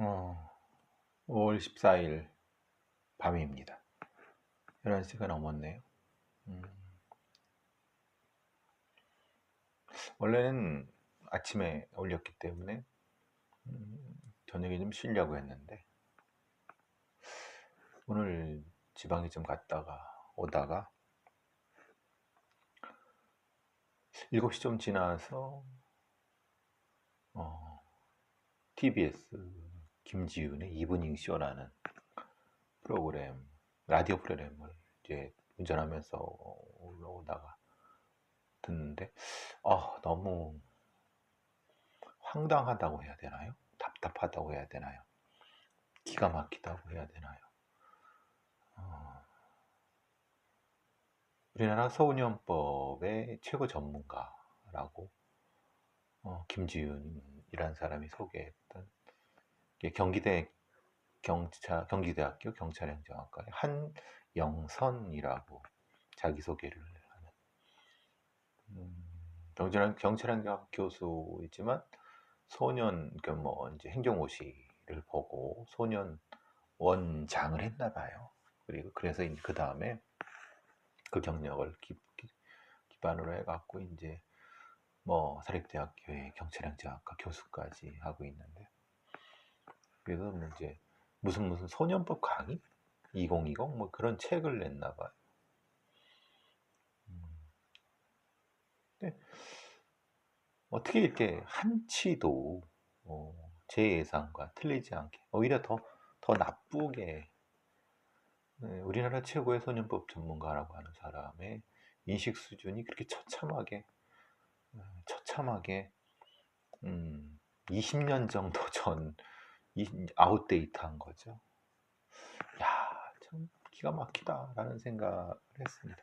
어, 5월 14일 밤입니다. 11시가 넘었네요. 음. 원래는 아침에 올렸기 때문에 음, 저녁에 좀 쉬려고 했는데 오늘 지방에 좀 갔다가 오다가 7시 좀 지나서 어, TBS 김지윤의 이브닝 쇼라는 프로그램 라디오 프로그램을 이제 운전하면서 올라오다가 듣는데 아 너무 황당하다고 해야 되나요? 답답하다고 해야 되나요? 기가 막히다고 해야 되나요? 어, 우리나라 소년법의 최고 전문가라고 어, 김지윤이라는 사람이 소개했던 경기대 경차, 경기대학교 경찰행정학과의 한영선이라고 자기소개를 하는 음, 경찰, 경찰행정학 교수이지만 소년 그뭐 이제 행정고시를 보고 소년 원장을 했나 봐요. 그리고 그래서 그 다음에 그 경력을 기, 반으로 해갖고 이제 뭐 사립대학교의 경찰행정학과 교수까지 하고 있는데 그래서 뭐 이제 무슨 무슨 소년법 강의 2020 뭐 그런 책을 냈나 봐요. 음. 네. 어떻게 이렇게 한치도 어, 제 예상과 틀리지 않게 오히려 더, 더 나쁘게 네, 우리나라 최고의 소년법 전문가라고 하는 사람의 인식 수준이 그렇게 처참하게 어, 처참하게 음, 20년 정도 전 아웃데이트한 거죠. 야, 참 기가 막히다라는 생각을 했습니다.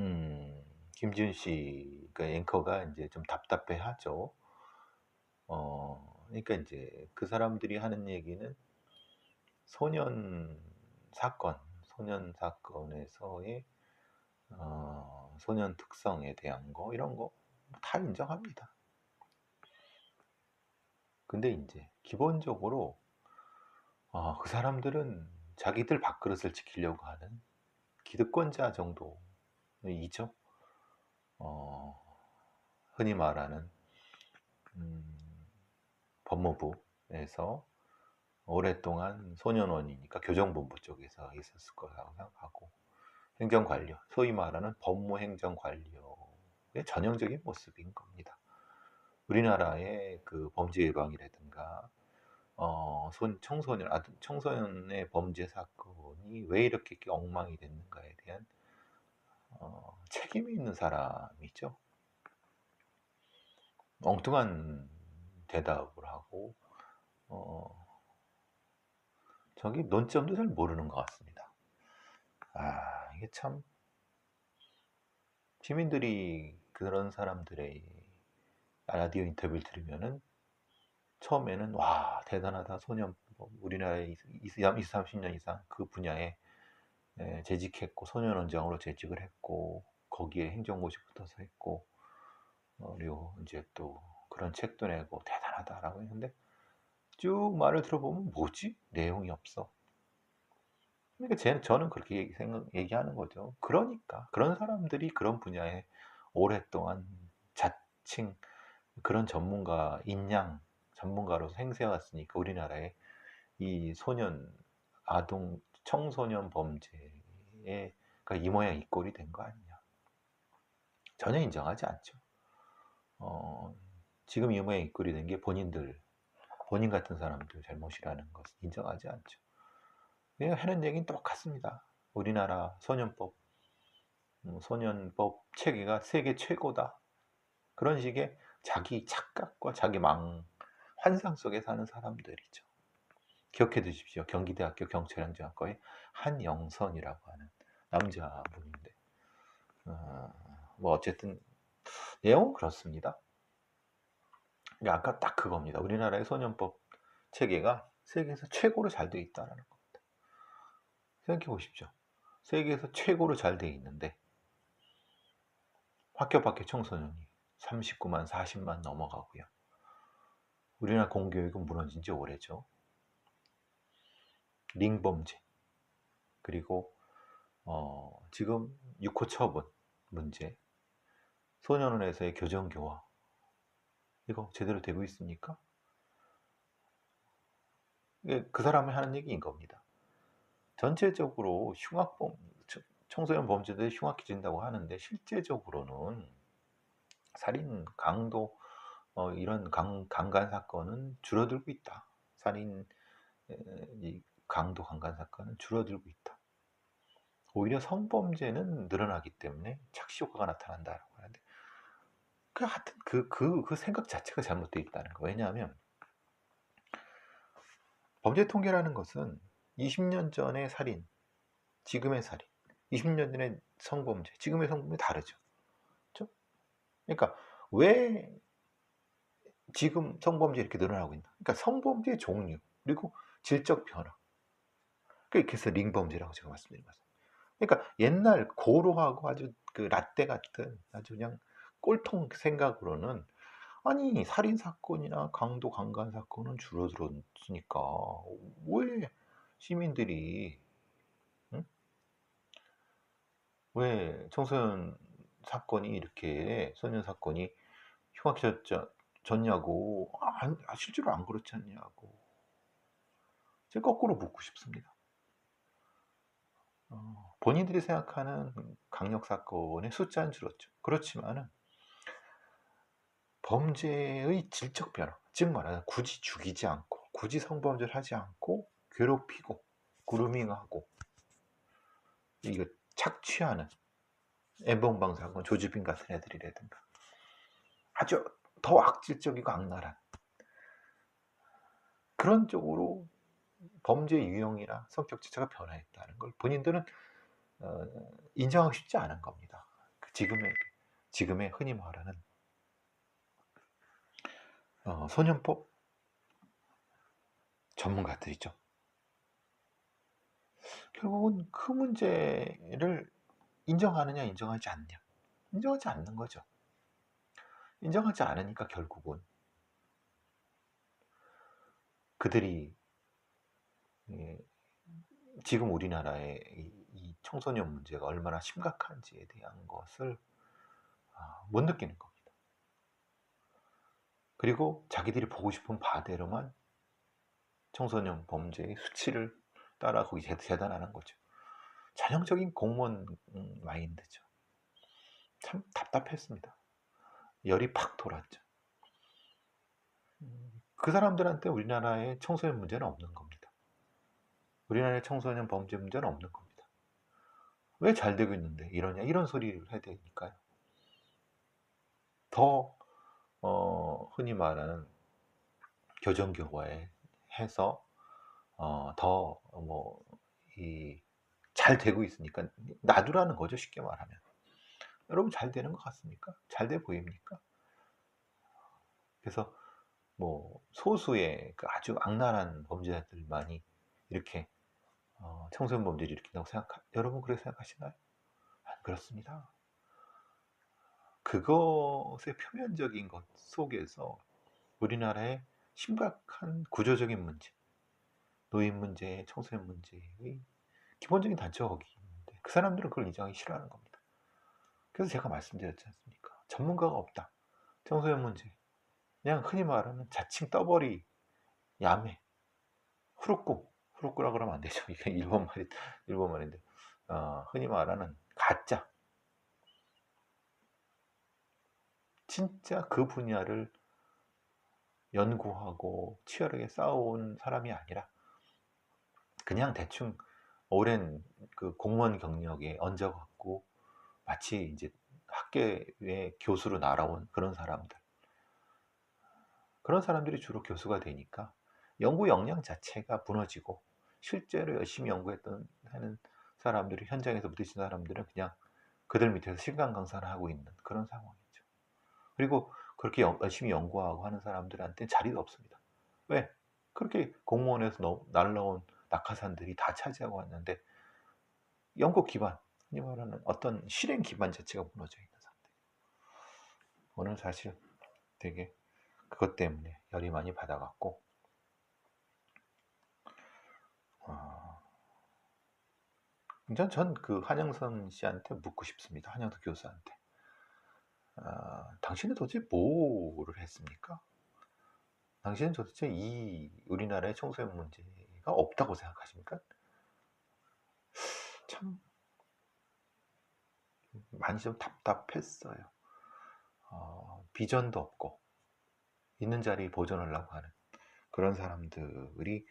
음, 김지훈 씨, 그 앵커가 이제 좀 답답해 하죠. 어, 그러니까 이제 그 사람들이 하는 얘기는 소년 사건, 소년 사건에서의 어, 소년 특성에 대한 거, 이런 거 다 인정합니다. 근데 이제 기본적으로 어, 그 사람들은 자기들 밥그릇을 지키려고 하는 기득권자 정도이죠. 어, 흔히 말하는 음, 법무부에서 오랫동안 소년원이니까 교정본부 쪽에서 있었을 거라고 생각하고 행정관료, 소위 말하는 법무행정관료의 전형적인 모습인 겁니다. 우리나라의 그 범죄 예방이라든가 어, 손, 청소년, 아, 청소년의 범죄 사건이 왜 이렇게 엉망이 됐는가에 대한 어, 책임이 있는 사람이죠. 엉뚱한 대답을 하고 어, 저기 논점도 잘 모르는 것 같습니다. 아 이게 참 시민들이 그런 사람들의 라디오 인터뷰를 들으면은 처음에는 와 대단하다 소년 뭐 우리나라에 20, 30년 이상 그 분야에 재직했고 소년원장으로 재직을 했고 거기에 행정고시 붙어서 했고 어, 그리고 이제 또 그런 책도 내고 대단하다라고 했는데 쭉 말을 들어보면 뭐지 내용이 없어. 그러니까 제, 저는 그렇게 생각, 얘기하는 거죠. 그러니까 그런 사람들이 그런 분야에 오랫동안 자칭 그런 전문가 인양 전문가로서 행세해왔으니까 우리나라에 이 소년 아동 청소년 범죄에 이 모양 이 꼴이 된 거 아니냐 전혀 인정하지 않죠. 어, 지금 이 모양 이 꼴이 된 게 본인들 본인 같은 사람들 잘못이라는 것을 인정하지 않죠. 그냥 하는 얘기는 똑같습니다. 우리나라 소년법 음, 소년법 체계가 세계 최고다. 그런 식의 자기 착각과 자기 망, 환상 속에 사는 사람들이죠. 기억해 두십시오. 경기대학교 경찰행정학과의 한영선이라고 하는 남자분인데, 어, 뭐 어쨌든 내용은 그렇습니다. 아까 딱 그겁니다. 우리나라의 소년법 체계가 세계에서 최고로 잘 되어 있다는 겁니다. 생각해 보십시오. 세계에서 최고로 잘 되어 있는데 학교 밖에 청소년이 39만, 40만 넘어가고요. 우리나라 공교육은 무너진 지 오래죠. 링범죄 그리고 어, 지금 6호 처분 문제 소년원에서의 교정교화 이거 제대로 되고 있습니까? 그 사람이 하는 얘기인 겁니다. 전체적으로 흉악범 청소년 범죄들이 흉악해진다고 하는데 실제적으로는 살인, 강도 어, 이런 강, 강간 사건은 줄어들고 있다. 살인, 에, 이 강도 강간 사건은 줄어들고 있다. 오히려 성범죄는 늘어나기 때문에 착시 효과가 나타난다라고 하는데 그 하여튼 그, 그, 그 생각 자체가 잘못되어 있다는 거. 왜냐하면 범죄 통계라는 것은 20년 전의 살인, 지금의 살인, 20년 전의 성범죄, 지금의 성범죄 다르죠. 그러니까 왜 지금 성범죄 이렇게 늘어나고 있나? 그러니까 성범죄의 종류 그리고 질적 변화. 그래서 링범죄라고 제가 말씀드린 거죠. 그러니까 옛날 고루하고 아주 그 라떼 같은 아주 그냥 꼴통 생각으로는 아니 살인 사건이나 강도 강간 사건은 줄어들었으니까 왜 시민들이 응? 왜 청소년 사건이 이렇게 소년 사건이 흉악해졌냐고 아, 실제로 안 그렇지 않냐고 제가 거꾸로 묻고 싶습니다. 어, 본인들이 생각하는 강력 사건의 숫자는 줄었죠. 그렇지만은 범죄의 질적 변화, 즉 말하면 굳이 죽이지 않고, 굳이 성범죄를 하지 않고, 괴롭히고, 그루밍하고, 이거 착취하는 엠번방 사건, 조주빈 같은 애들이라든가, 아주 더 악질적이고 악랄한 그런 쪽으로 범죄 유형이나 성격 자체가 변화했다는 걸 본인들은 어, 인정하고 싶지 않은 겁니다. 그 지금의 지금의 흔히 말하는 어, 소년법 전문가들이죠. 결국은 그 문제를 인정하느냐 인정하지 않냐 인정하지 않는 거죠. 인정하지 않으니까 결국은 그들이 예, 지금 우리나라의 이 청소년 문제가 얼마나 심각한지에 대한 것을 아, 못 느끼는 겁니다. 그리고 자기들이 보고 싶은 바대로만 청소년 범죄의 수치를 따라가기 대단하는 거죠. 전형적인 공무원 음, 마인드죠. 참 답답했습니다. 열이 팍 돌았죠. 음, 그 사람들한테 우리나라의 청소년 문제는 없는 겁니다. 우리나라의 청소년 범죄 문제는 없는 겁니다. 왜 잘 되고 있는데 이러냐 이런 소리를 해야 되니까요. 더 어, 흔히 말하는 교정교과에 해서 어, 더뭐이 잘 되고 있으니까 놔두라는 거죠 쉽게 말하면. 여러분 잘 되는 것 같습니까? 잘 돼 보입니까? 그래서 뭐 소수의 그 아주 악랄한 범죄자들만이 이렇게 어, 청소년 범죄를 일으킨다고 생각 여러분 그렇게 생각하시나요? 안 그렇습니다. 그것의 표면적인 것 속에서 우리나라의 심각한 구조적인 문제, 노인 문제, 청소년 문제의 기본적인 단초가 거기 있는데 그 사람들은 그걸 인정하기 싫어하는 겁니다. 그래서 제가 말씀드렸지 않습니까? 전문가가 없다. 청소년 문제. 그냥 흔히 말하는 자칭 떠버리, 야매, 후루꾸. 후루꾸라 그러면 안 되죠. 이게 일본 말이, 일본 말인데. 어, 흔히 말하는 가짜. 진짜 그 분야를 연구하고 치열하게 싸워온 사람이 아니라 그냥 대충 오랜 그 공무원 경력에 얹어갖고 마치 이제 학계의 교수로 날아온 그런 사람들. 그런 사람들이 주로 교수가 되니까 연구 역량 자체가 무너지고 실제로 열심히 연구했던 하는 사람들이 현장에서 부딪힌 사람들은 그냥 그들 밑에서 시간 강사를 하고 있는 그런 상황이죠. 그리고 그렇게 열심히 연구하고 하는 사람들한테 자리도 없습니다. 왜? 그렇게 공무원에서 날라온 낙하산들이 다 차지하고 왔는데 연구 기반, 흔히 말하는 어떤 실행 기반 자체가 무너져 있는 상태. 오늘 사실 되게 그것 때문에 열이 많이 받아갖고 어, 전그 한영선 씨한테 묻고 싶습니다. 한영선 교수한테. 아, 당신은 도대체 뭐를 했습니까? 당신은 도대체 이 우리나라의 청소년 문제 가 없다고 생각하십니까? 참 많이 좀 답답했어요. 어, 비전도 없고 있는 자리 보존하려고 하는 그런 사람들이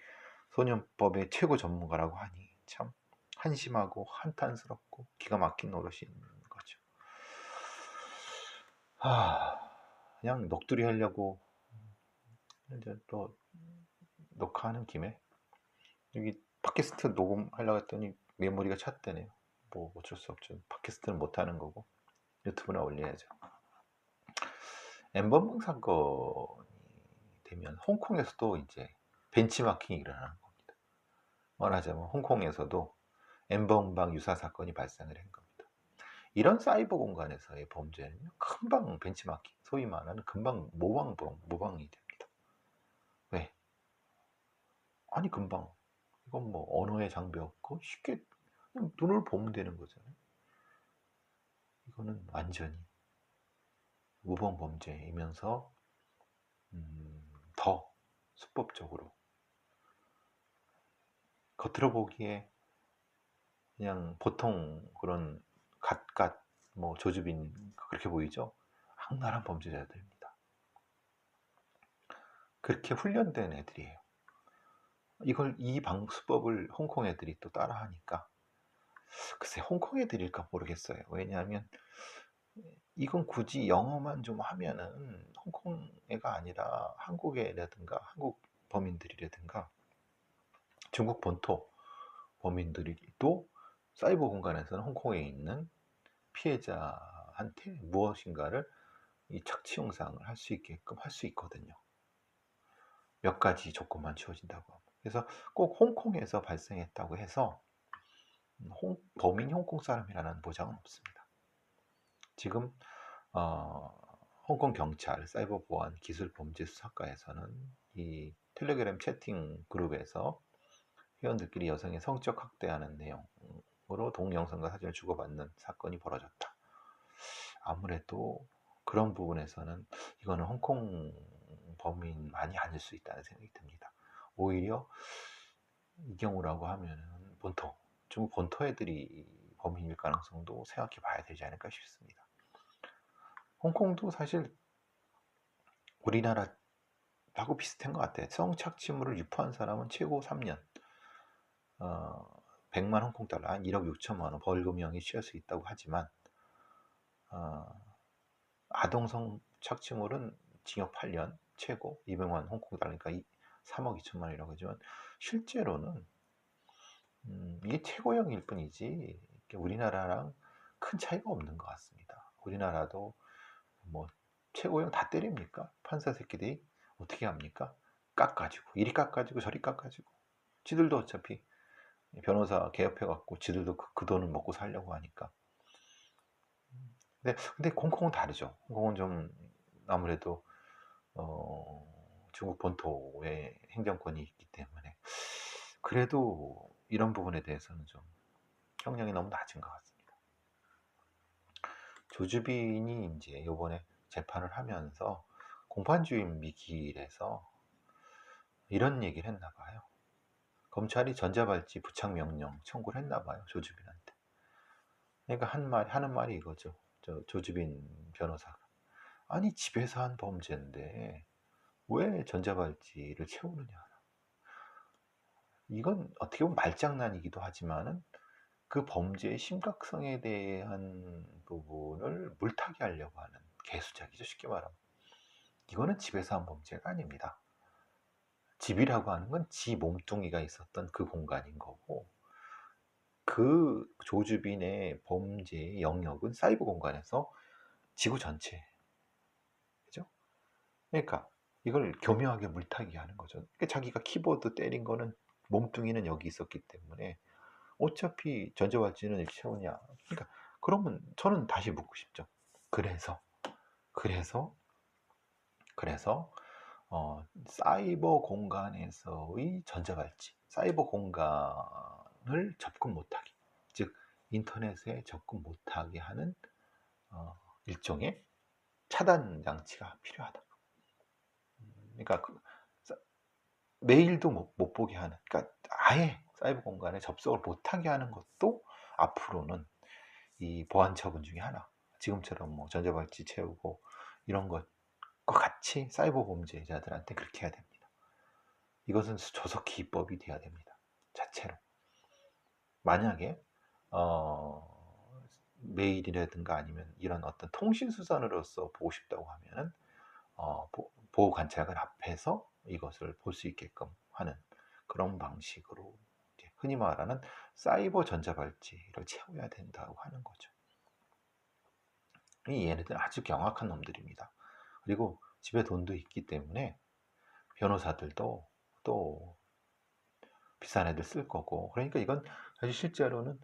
소년법의 최고 전문가라고 하니 참 한심하고 한탄스럽고 기가 막힌 노릇인 거죠. 아, 그냥 녹두리 하려고 이제 또 녹화하는 김에 여기 팟캐스트 녹음하려고 했더니 메모리가 찼대네요. 뭐 어쩔 수 없죠. 팟캐스트는 못 하는 거고 유튜브나 올려야죠. 엠번방 사건이 되면 홍콩에서도 이제 벤치마킹이 일어나는 겁니다. 말하자면 홍콩에서도 엠번방 유사 사건이 발생을 한 겁니다. 이런 사이버 공간에서의 범죄는 금방 벤치마킹, 소위 말하는 금방 모방, 모방이 됩니다. 왜? 아니 금방 이건 뭐 언어의 장비 없고 쉽게 눈을 보면 되는 거잖아요. 이거는 완전히 무범 범죄이면서 음, 더 수법적으로 겉으로 보기에 그냥 보통 그런 갓갓 뭐 조주빈 그렇게 보이죠? 악랄한 범죄자들입니다. 그렇게 훈련된 애들이에요. 이걸 이 방수법을 홍콩 애들이 또 따라하니까 글쎄 홍콩 애들일까 모르겠어요. 왜냐하면 이건 굳이 영어만 좀 하면은 홍콩 애가 아니라 한국 애라든가 한국 범인들이라든가 중국 본토 범인들이 또 사이버 공간에서는 홍콩에 있는 피해자한테 무엇인가를 이 착취 영상을 할 수 있게끔 할 수 있거든요. 몇 가지 조건만 주어진다고. 그래서 꼭 홍콩에서 발생했다고 해서 홍, 범인이 홍콩 사람이라는 보장은 없습니다. 지금 어, 홍콩 경찰 사이버 보안 기술 범죄 수사과에서는 이 텔레그램 채팅 그룹에서 회원들끼리 여성의 성적 학대하는 내용으로 동영상과 사진을 주고받는 사건이 벌어졌다. 아무래도 그런 부분에서는 이거는 홍콩 범인만이 아닐 수 있다는 생각이 듭니다. 오히려 이 경우라고 하면은 본토 중국 본토 애들이 범인일 가능성도 생각해 봐야 되지 않을까 싶습니다. 홍콩도 사실 우리나라하고 비슷한 것 같아요. 성착취물을 유포한 사람은 최고 3년, 어, 100만 홍콩 달러, 한 1억 6천만 원 벌금형이 취할 수 있다고 하지만 어, 아동 성착취물은 징역 8년, 최고 200만 홍콩 달러니까 3억 2천만 원이라고 하지만 실제로는 음, 이게 최고형일 뿐이지 우리나라랑 큰 차이가 없는 것 같습니다. 우리나라도 뭐 최고형 다 때립니까? 판사 새끼들이 어떻게 합니까? 깎아지고 이리 깎아지고 저리 깎아지고 지들도 어차피 변호사 개업해갖고 지들도 그, 그 돈을 먹고 살려고 하니까 근데, 근데 홍콩은 다르죠 홍콩은 좀 아무래도 어, 중국 본토의 행정권이 있기 때문에 그래도 이런 부분에 대해서는 좀 형량이 너무 낮은 것 같습니다. 조주빈이 이제 요번에 재판을 하면서 공판주임 미길에서 이런 얘기를 했나 봐요. 검찰이 전자발찌 부착 명령 청구를 했나 봐요. 조주빈한테. 그러니까 한 말, 하는 말이 이거죠. 저 조주빈 변호사가. 아니, 집에서 한 범죄인데 왜 전자발찌를 채우느냐. 이건 어떻게 보면 말장난이기도 하지만은 그 범죄의 심각성에 대한 부분을 물타기 하려고 하는 개수작이죠. 쉽게 말하면. 이거는 집에서 한 범죄가 아닙니다. 집이라고 하는 건 지 몸뚱이가 있었던 그 공간인 거고, 그 조주빈의 범죄의 영역은 사이버 공간에서 지구 전체. 그죠? 그러니까 이걸 교묘하게 물타기 하는 거죠. 그러니까 자기가 키보드 때린 거는 몸뚱이는 여기 있었기 때문에 어차피 전자발찌는 채우냐. 그러니까 그러면 저는 다시 묻고 싶죠. 그래서 그래서 그래서 어, 사이버 공간에서의 전자발찌, 사이버 공간을 접근 못하게, 즉 인터넷에 접근 못하게 하는 어, 일종의 차단 장치가 필요하다. 그러니까 그, 메일도 못, 못 보게 하는, 그러니까 아예 사이버 공간에 접속을 못하게 하는 것도 앞으로는 이 보안 처분 중에 하나. 지금처럼 뭐 전자발찌 채우고 이런 것과 같이 사이버 범죄자들한테 그렇게 해야 됩니다. 이것은 조속 기법이 돼야 됩니다. 자체로. 만약에 어, 메일이라든가 아니면 이런 어떤 통신 수단으로서 보고 싶다고 하면은 어, 보 호 관찰관 앞에서 이것을 볼 수 있게끔 하는 그런 방식으로 흔히 말하는 사이버 전자발찌를 채워야 된다고 하는 거죠. 이 얘네들 아주 경악한 놈들입니다. 그리고 집에 돈도 있기 때문에 변호사들도 또 비싼 애들 쓸 거고 그러니까 이건 사실 실제로는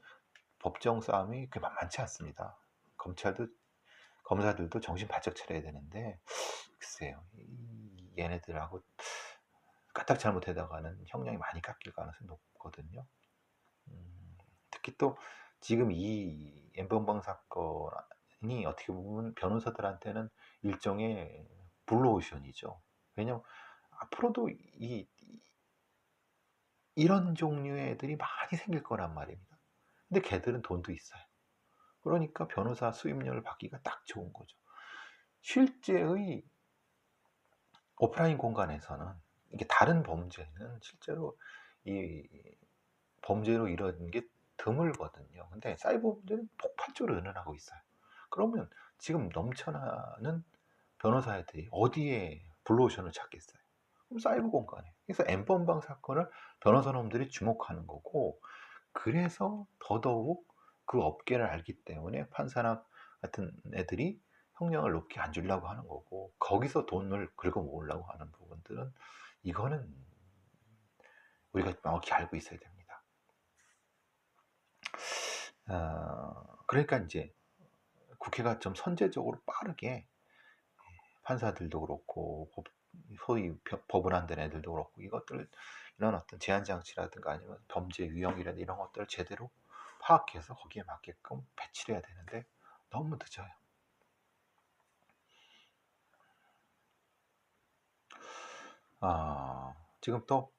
법정 싸움이 그렇게 만만치 않습니다. 검찰도 검사들도 정신 바짝 차려야 되는데 글쎄요 얘네들하고 까딱 잘못하다가는 형량이 많이 깎일 가능성이 높거든요. 음, 특히 또 지금 이 엠번방 사건이 어떻게 보면 변호사들한테는 일종의 블루오션이죠. 왜냐면 앞으로도 이 이런 종류의 애들이 많이 생길 거란 말입니다. 근데 걔들은 돈도 있어요. 그러니까 변호사 수임료를 받기가 딱 좋은 거죠. 실제의 오프라인 공간에서는 이게 다른 범죄는 실제로 이 범죄로 이루어진 게 드물거든요. 근데 사이버 범죄는 폭발적으로 늘어나고 있어요. 그러면 지금 넘쳐나는 변호사들이 어디에 블루오션을 찾겠어요? 그럼 사이버 공간에. 그래서 엠번방 사건을 변호사놈들이 주목하는 거고, 그래서 더더욱 그 업계를 알기 때문에 판사나 같은 애들이 형량을 높게 안 주려고 하는 거고, 거기서 돈을 긁어 모으려고 하는 부분들은 이거는 우리가 명확히 알고 있어야 됩니다. 어, 그러니까 이제 국회가 좀 선제적으로 빠르게 판사들도 그렇고 법, 소위 법을 안된 애들도 그렇고 이것들 이런 어떤 제한 장치라든가 아니면 범죄 유형이라든가 이런 것들을 제대로 파악해서 거기에 맞게끔 배치를 해야 되는데 너무 늦어요. 아, 지금 또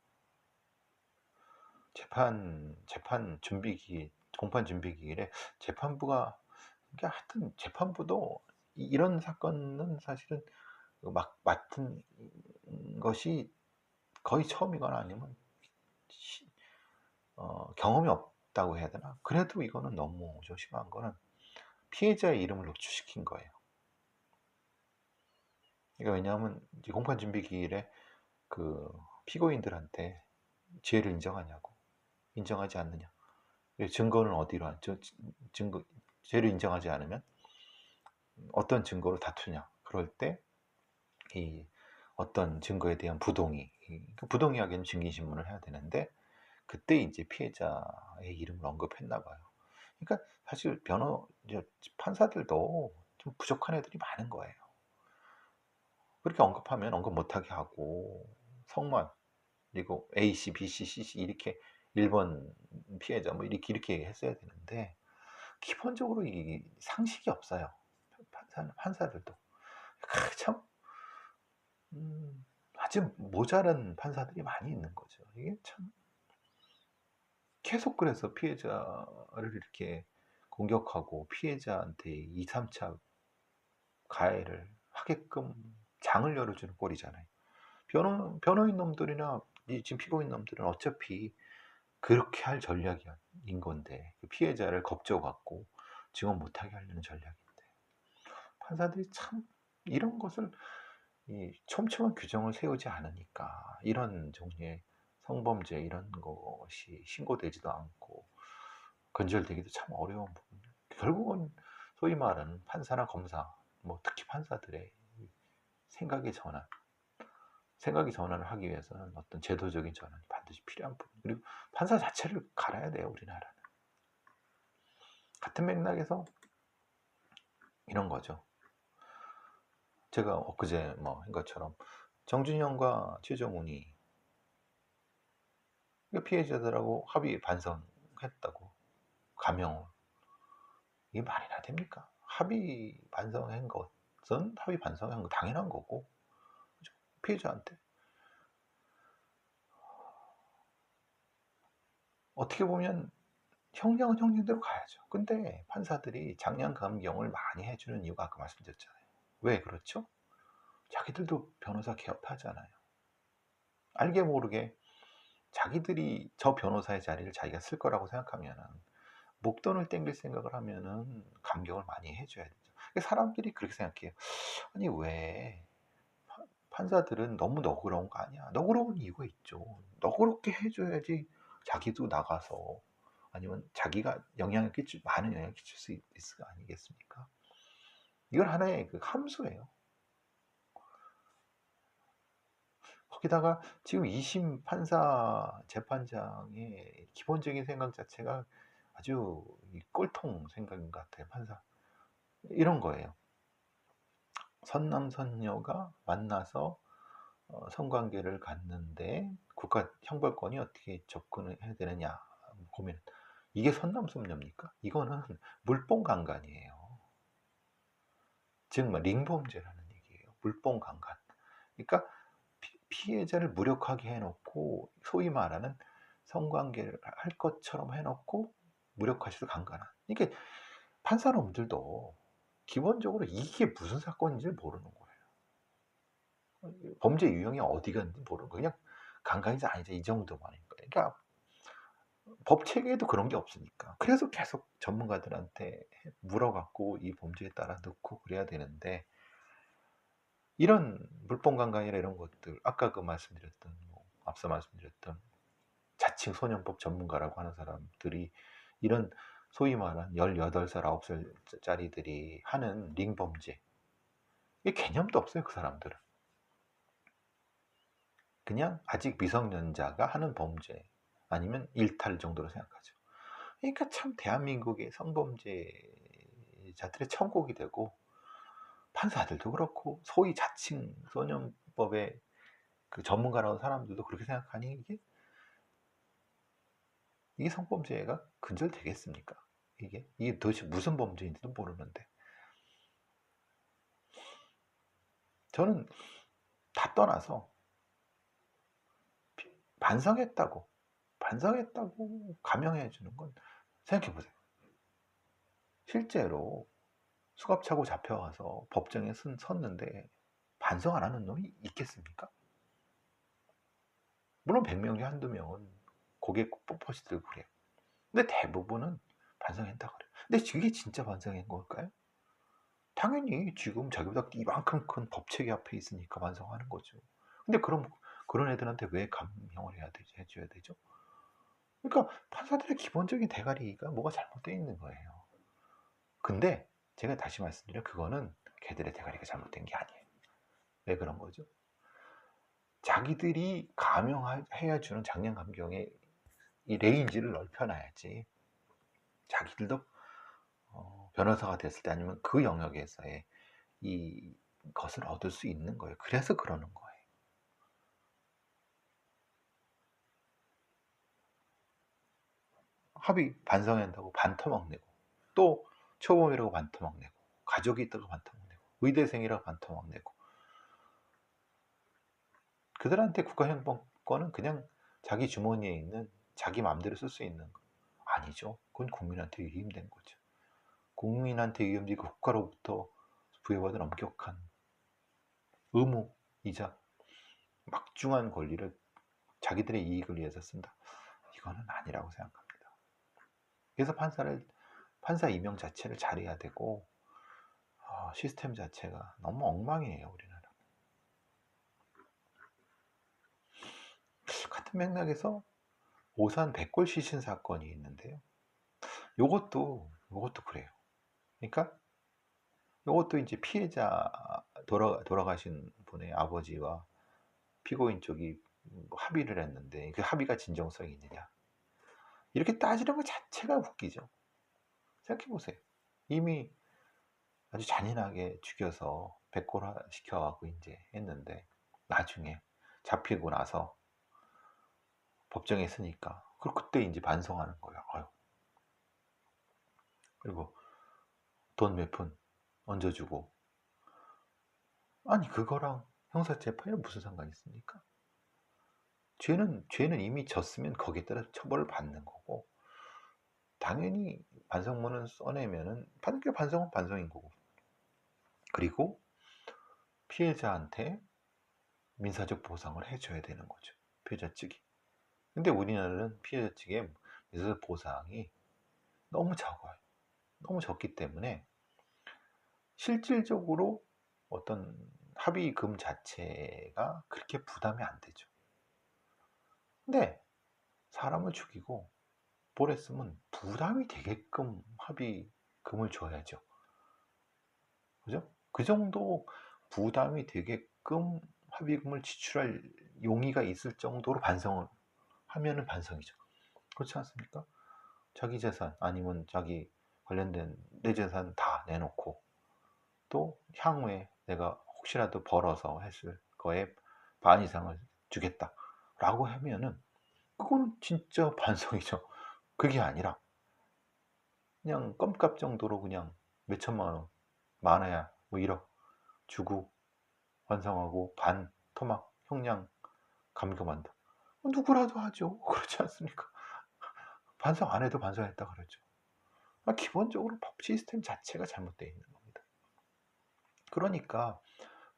재판 재판 준비기 공판 준비기일에 재판부가 그러니까 하여튼 재판부도 이런 사건은 사실은 막 맡은 것이 거의 처음이거나 아니면 어, 경험이 없 다고 해야 되나? 그래도 이거는 너무 조심한 거는 피해자의 이름을 노출시킨 거예요. 그러니까 왜냐하면 공판 준비 기일에 그 피고인들한테 죄를 인정하냐고 인정하지 않느냐 증거는 어디로 한 증거 죄를 인정하지 않으면 어떤 증거로 다투냐 그럴 때 이 어떤 증거에 대한 부동의 그 부동의하기는 증인 신문을 해야 되는데 그때 이제 피해자의 이름을 언급했나 봐요. 그러니까 사실 변호 판사들도 좀 부족한 애들이 많은 거예요. 그렇게 언급하면 언급 못하게 하고 성만 그리고 A, C, B, C, C, C 이렇게 1번 피해자 뭐 이렇게 이렇게 했어야 되는데 기본적으로 이 상식이 없어요. 판사, 판사들도 참 음, 아주 모자란 판사들이 많이 있는 거죠. 이게 참 계속 그래서 피해자를 이렇게 공격하고 피해자한테 2, 3차 가해를 하게끔 장을 열어주는 꼴이잖아요. 변호, 변호인 놈들이나 지금 피고인 놈들은 어차피 그렇게 할 전략인 건데 그 피해자를 겁줘갖고 증언 못하게 하려는 전략인데 판사들이 참 이런 것을 이 촘촘한 규정을 세우지 않으니까 이런 종류의 성범죄 이런 것이 신고되지도 않고 건절되기도 참 어려운 부분. 결국은 소위 말하는 판사나 검사, 뭐 특히 판사들의 생각의 전환, 생각의 전환을 하기 위해서는 어떤 제도적인 전환이 반드시 필요한 부분. 그리고 판사 자체를 갈아야 돼요, 우리나라는. 같은 맥락에서 이런 거죠. 제가 엊그제 뭐 한 것처럼 정준영과 최정훈이 피해자들하고 합의 반성했다고 감형을 이게 말이나 됩니까? 합의 반성한 것은 합의 반성한 거 당연한 거고? 피해자한테 어떻게 보면 형량은 형량대로 가야죠. 근데 판사들이 장량 감경을 많이 해주는 이유가 아까 말씀드렸잖아요. 왜 그렇죠? 자기들도 변호사 개업하잖아요. 알게 모르게 자기들이 저 변호사의 자리를 자기가 쓸 거라고 생각하면은 목돈을 땡길 생각을 하면은 감경을 많이 해줘야 되죠. 사람들이 그렇게 생각해요. 아니 왜 판사들은 너무 너그러운 거 아니야? 너그러운 이유가 있죠. 너그럽게 해줘야지 자기도 나가서 아니면 자기가 영향을 끼칠 많은 영향을 끼칠 수 있을 거 아니겠습니까? 이건 하나의 그 함수예요. 거기다가 지금 2심 판사 재판장의 기본적인 생각 자체가 아주 꼴통 생각인 것 같아요. 판사 이런 거예요. 선남 선녀가 만나서 어, 성관계를 갖는데 국가 형벌권이 어떻게 접근을 해야 되느냐 고민. 이게 선남 선녀입니까? 이거는 물뽕 강간이에요. 즉, 뭐 링범죄라는 얘기예요. 물뽕 강간. 그러니까 피해자를 무력하게 해놓고 소위 말하는 성관계를 할 것처럼 해놓고 무력화시도 강간한. 이게 판사놈들도 기본적으로 이게 무슨 사건인지 모르는 거예요. 범죄 유형이 어디가 있는지 모르는 거예요. 그냥 강간이지 아니지 이 정도만 인 거예요. 그러니까 법 체계에도 그런 게 없으니까. 그래서 계속 전문가들한테 물어갖고 이 범죄에 따라 넣고 그래야 되는데 이런 물범 강간이나 이런 것들 아까 그 말씀드렸던 뭐 앞서 말씀드렸던 자칭 소년법 전문가라고 하는 사람들이 이런 소위 말한 18살, 9살짜리들이 하는 링범죄 이 개념도 없어요 그 사람들은. 그냥 아직 미성년자가 하는 범죄 아니면 일탈 정도로 생각하죠. 그러니까 참 대한민국의 성범죄자들의 천국이 되고 판사들도 그렇고 소위 자칭 소년법의 그 전문가라는 사람들도 그렇게 생각하니 이게 이게 성범죄가 근절되겠습니까? 이게 이게 도대체 무슨 범죄인지도 모르는데 저는 다 떠나서 반성했다고 반성했다고 감형해 주는 건 생각해 보세요. 실제로 수갑차고 잡혀와서 법정에 섰는데 반성 안 하는 놈이 있겠습니까? 물론 100명 중 한두 명은 고개 뻣뻣이 들고 그래요. 근데 대부분은 반성했다 그래요. 근데 그게 진짜 반성한 걸까요? 당연히 지금 자기보다 이만큼 큰 법체계 앞에 있으니까 반성하는 거죠. 근데 그럼 그런 애들한테 왜 감형을 해야 되지? 해줘야 되죠? 그러니까 판사들의 기본적인 대가리가 뭐가 잘못되어 있는 거예요. 근데 제가 다시 말씀드려 그거는 걔들의 대가리가 잘못된 게 아니에요. 왜 그런 거죠? 자기들이 감형해야 주는 장량 감경의 이 레인지를 넓혀놔야지 자기들도 어, 변호사가 됐을 때 아니면 그 영역에서의 이 것을 얻을 수 있는 거예요. 그래서 그러는 거예요. 합의 반성한다고 반터먹내고 또 초범이라고 반토막 내고 가족이 있다고 반토막 내고 의대생이라고 반토막 내고 그들한테 국가행정권은 그냥 자기 주머니에 있는 자기 마음대로 쓸 수 있는 거 아니죠. 그건 국민한테 위임된 거죠. 국민한테 위임되고 국가로부터 부여받은 엄격한 의무이자 막중한 권리를 자기들의 이익을 위해서 쓴다. 이거는 아니라고 생각합니다. 그래서 판사를 판사 임명 자체를 잘해야 되고 어, 시스템 자체가 너무 엉망이에요 우리나라. 같은 맥락에서 오산 백골 시신 사건이 있는데요. 요것도 요것도 그래요. 그러니까 요것도 이제 피해자 돌아 돌아가신 분의 아버지와 피고인 쪽이 뭐 합의를 했는데 그 합의가 진정성이 있느냐 이렇게 따지는 것 자체가 웃기죠. 생각해 보세요. 이미 아주 잔인하게 죽여서 백골화 시켜갖고 이제 했는데 나중에 잡히고 나서 법정에 있으니까 그리고 그때 이제 반성하는 거예요. 아유. 그리고 돈 몇 푼 얹어주고 아니 그거랑 형사재판이 무슨 상관이 있습니까? 죄는 죄는 이미 졌으면 거기에 따라 처벌을 받는 거고 당연히 반성문을 써내면은 받는 게 반성은 반성인 거고. 그리고 피해자한테 민사적 보상을 해줘야 되는 거죠. 피해자 측이. 근데 우리나라는 피해자 측의 민사적 보상이 너무 적어요. 너무 적기 때문에 실질적으로 어떤 합의금 자체가 그렇게 부담이 안 되죠. 근데 사람을 죽이고 볼했으면 부담이 되게끔 합의금을 줘야죠. 그죠? 그 정도 부담이 되게끔 합의금을 지출할 용의가 있을 정도로 반성을 하면은 반성이죠. 그렇지 않습니까? 자기 재산 아니면 자기 관련된 내 재산 다 내놓고 또 향후에 내가 혹시라도 벌어서 했을 거에 반 이상을 주겠다라고 하면은 그거는 진짜 반성이죠. 그게 아니라 그냥 껌값 정도로 그냥 몇 천만 원 많아야 뭐 1억 주고 완성하고 반 토막 형량 감금한다. 누구라도 하죠. 그렇지 않습니까? 반성 안 해도 반성했다 그러죠. 아, 기본적으로 법 시스템 자체가 잘못되어 있는 겁니다. 그러니까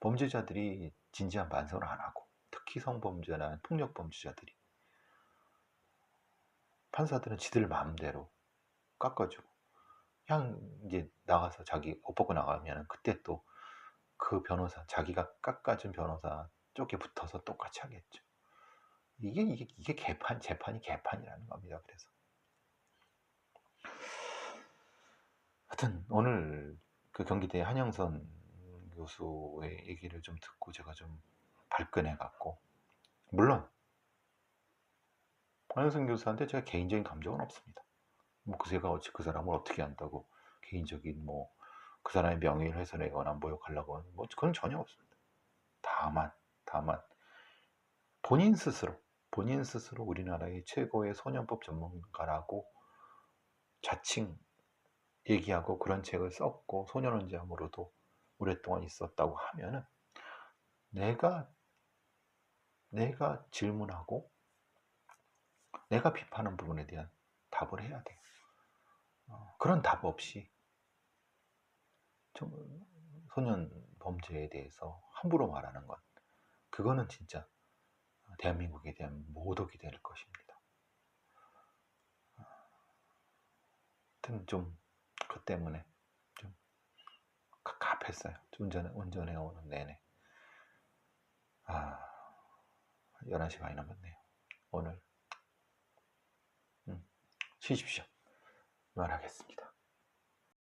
범죄자들이 진지한 반성을 안 하고 특히 성범죄나 폭력범죄자들이 판사들은 지들 마음대로 깎아주고 그냥 이제 나가서 자기 옷 벗고 나가면 그때 또 그 변호사 자기가 깎아준 변호사 쪽에 붙어서 똑같이 하겠죠. 이게 이게 이게 개판 재판이 개판이라는 겁니다. 그래서 하여튼 오늘 그 경기대 한영선 교수의 얘기를 좀 듣고 제가 좀 발끈해 갖고 물론 한영선 교수한테 제가 개인적인 감정은 없습니다. 뭐 그새가 어찌 그 사람을 어떻게 한다고 개인적인 뭐 그 사람의 명예를 훼손하거나 모욕하려고 하는 뭐 그건 전혀 없습니다. 다만 다만 본인 스스로 본인 스스로 우리나라의 최고의 소년법 전문가라고 자칭 얘기하고 그런 책을 썼고 소년원장으로도 오랫동안 있었다고 하면은 내가 내가 질문하고 내가 비판한 부분에 대한 답을 해야 돼요. 어, 그런 답 없이 소년 범죄에 대해서 함부로 말하는 것 그거는 진짜 대한민국에 대한 모독이 될 것입니다. 하여튼 좀 그 때문에 좀 갑갑했어요. 운전해, 운전해 오는 내내. 아, 11시 반이 넘었네요. 오늘 음, 쉬십시오. 말하겠습니다.